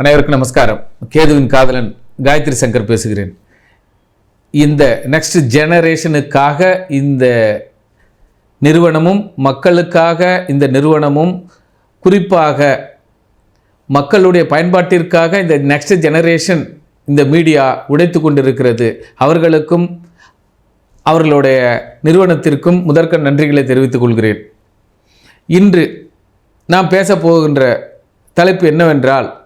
அனைவருக்கும் நமஸ்காரம். கேதுவின் காதலன் காயத்ரி சங்கர் பேசுகிறேன். இந்த நெக்ஸ்ட் ஜெனரேஷனுக்காக இந்த நிறுவனமும் மக்களுக்காக இந்த நிறுவனமும் குறிப்பாக மக்களுடைய பயன்பாட்டிற்காக இந்த நெக்ஸ்ட் ஜெனரேஷன் இந்த மீடியா உடைத்து கொண்டிருக்கிறது. அவர்களுக்கும் அவர்களுடைய நிறுவனத்திற்கும் முதற்க நன்றிகளை தெரிவித்துக் கொள்கிறேன். இன்று நாம் பேச போகின்ற தலைப்பு என்னவென்றால்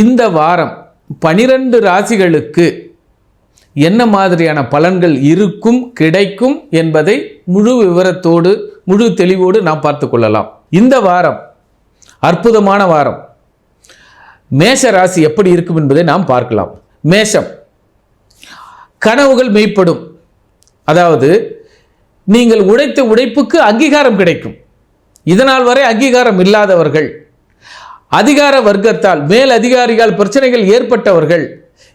இந்த வாரம் பனிரெண்டு ராசிகளுக்கு என்ன மாதிரியான பலன்கள் இருக்கும் கிடைக்கும் என்பதை முழு விவரத்தோடு முழு தெளிவோடு நாம் பார்த்து கொள்ளலாம். இந்த வாரம் அற்புதமான வாரம். மேஷ ராசி எப்படி இருக்கும் என்பதை நாம் பார்க்கலாம். மேஷம். கனவுகள் மெய்ப்படும். அதாவது நீங்கள் உழைத்த உழைப்புக்கு அங்கீகாரம் கிடைக்கும். இதனால் வரை அங்கீகாரம் இல்லாதவர்கள் அதிகார வர்க்கத்தால் மேல் அதிகாரிகள் பிரச்சனைகள் ஏற்பட்டவர்கள்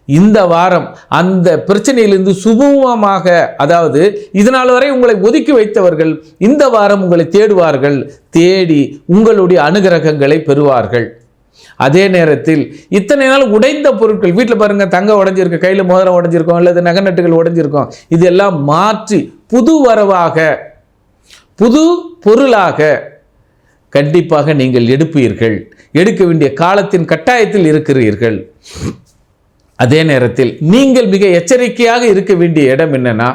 இந்த வாரம் அந்த பிரச்சனையிலிருந்து சுமூகமாக அதாவது இதனால் வரை உங்களை ஒதுக்கி வைத்தவர்கள் இந்த வாரம் உங்களை தேடுவார்கள் தேடி உங்களுடைய அனுகிரகங்களை பெறுவார்கள். அதே நேரத்தில் இத்தனை நாள் உடைந்த பொருட்கள் வீட்டில் பாருங்க தங்க உடஞ்சிருக்கு கையில் மோதிரம் உடஞ்சிருக்கோம் அல்லது நகநட்டுகள் உடஞ்சிருக்கோம் இதெல்லாம் மாற்றி புது வரவாக புது பொருளாக கண்டிப்பாக நீங்கள் எடுப்பீர்கள். எடுக்க வேண்டிய காலத்தின் கட்டாயத்தில் இருக்கிறீர்கள். அதே நேரத்தில் நீங்கள் மிக எச்சரிக்கையாக இருக்க வேண்டிய இடம் என்னன்னா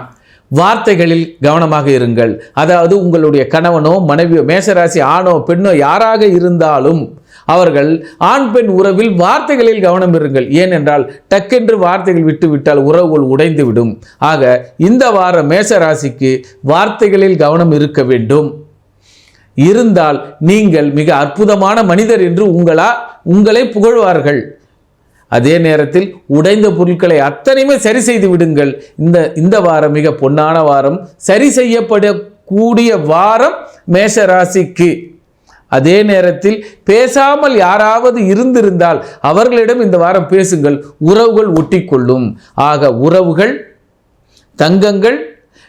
வார்த்தைகளில் கவனமாக இருங்கள். அதாவது உங்களுடைய கணவனோ மனைவியோ மேசராசி ஆணோ பெண்ணோ யாராக இருந்தாலும் அவர்கள் ஆண் பெண் உறவில் வார்த்தைகளில் கவனம் இருங்கள். ஏனென்றால் டக்கென்று வார்த்தைகள் விட்டுவிட்டால் உறவுகள் உடைந்துவிடும். ஆக இந்த வார மேசராசிக்கு வார்த்தைகளில் கவனம் இருக்க வேண்டும். இருந்தால் நீங்கள் மிக அற்புதமான மனிதர் என்று உங்களா உங்களை புகழ்வார்கள். அதே நேரத்தில் உடைந்த பொருட்களை அத்தனையுமே சரி செய்து விடுங்கள். இந்த இந்த வாரம் மிக பொன்னான வாரம். சரி செய்யப்படக்கூடிய வாரம் மேஷராசிக்கு. அதே நேரத்தில் பேசாமல் யாராவது இருந்திருந்தால் அவர்களிடம் இந்த வாரம் பேசுங்கள். உறவுகள் ஒட்டிக்கொள்ளும். ஆக உறவுகள் தங்கங்கள்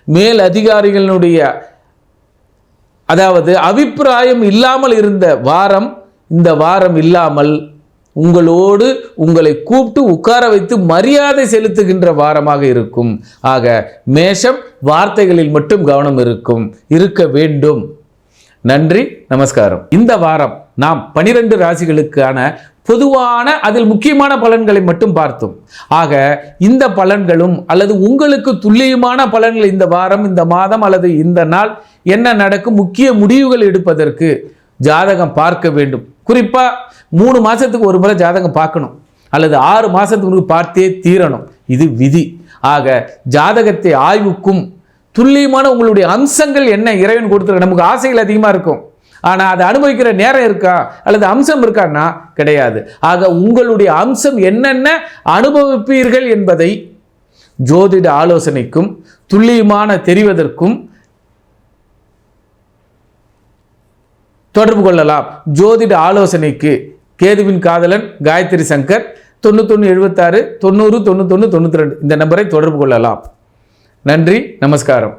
மேல் அதிகாரிகளுடைய அதாவது அபிப்பிராயம் இல்லாமல் இருந்த வாரம் இந்த வாரம் இல்லாமல் உங்களோடு உங்களை கூப்பிட்டு உட்கார வைத்து மரியாதை செலுத்துகின்ற வாரமாக இருக்கும். ஆக மேஷம் வார்த்தைகளில் மட்டும் கவனம் இருக்கும். இருக்க வேண்டும். நன்றி நமஸ்காரம். இந்த வாரம் நாம் பனிரெண்டு ராசிகளுக்கான பொதுவான அதில் முக்கியமான பலன்களை மட்டும் பார்த்தோம். ஆக இந்த பலன்களும் அல்லது உங்களுக்கு துல்லியமான பலன்கள் இந்த வாரம் இந்த மாதம் அல்லது இந்த நாள் என்ன நடக்கும் முக்கிய முடிவுகள் எடுப்பதற்கு ஜாதகம் பார்க்க வேண்டும். குறிப்பாக மூணு மாதத்துக்கு ஒரு முறை ஜாதகம் பார்க்கணும். அல்லது ஆறு மாதத்துக்கு பார்த்தே தீரணும். இது விதி. ஆக ஜாதகத்தை ஆய்வுக்கும் துல்லியமான உங்களுடைய அம்சங்கள் என்ன இறைவன் கொடுத்துருக்க நமக்கு ஆசைகள் அதிகமாக இருக்கும். ஆனால் அதை அனுபவிக்கிற நேரம் இருக்கா அல்லது அம்சம் இருக்கான்னா கிடையாது. ஆக உங்களுடைய அம்சம் என்னென்ன அனுபவிப்பீர்கள் என்பதை ஜோதிட ஆலோசனைக்கும் துல்லியமான தெரிவதற்கும் தொடர்பு கொள்ளலாம். ஜோதிட ஆலோசனைக்கு கேதுவின் காதலன் காயத்ரி சங்கர் தொண்ணூத்தொன்று எழுபத்தாறு தொண்ணூறு தொண்ணூத்தொன்று தொண்ணூற்றி ரெண்டு இந்த நம்பரை தொடர்பு கொள்ளலாம். நன்றி நமஸ்காரம்.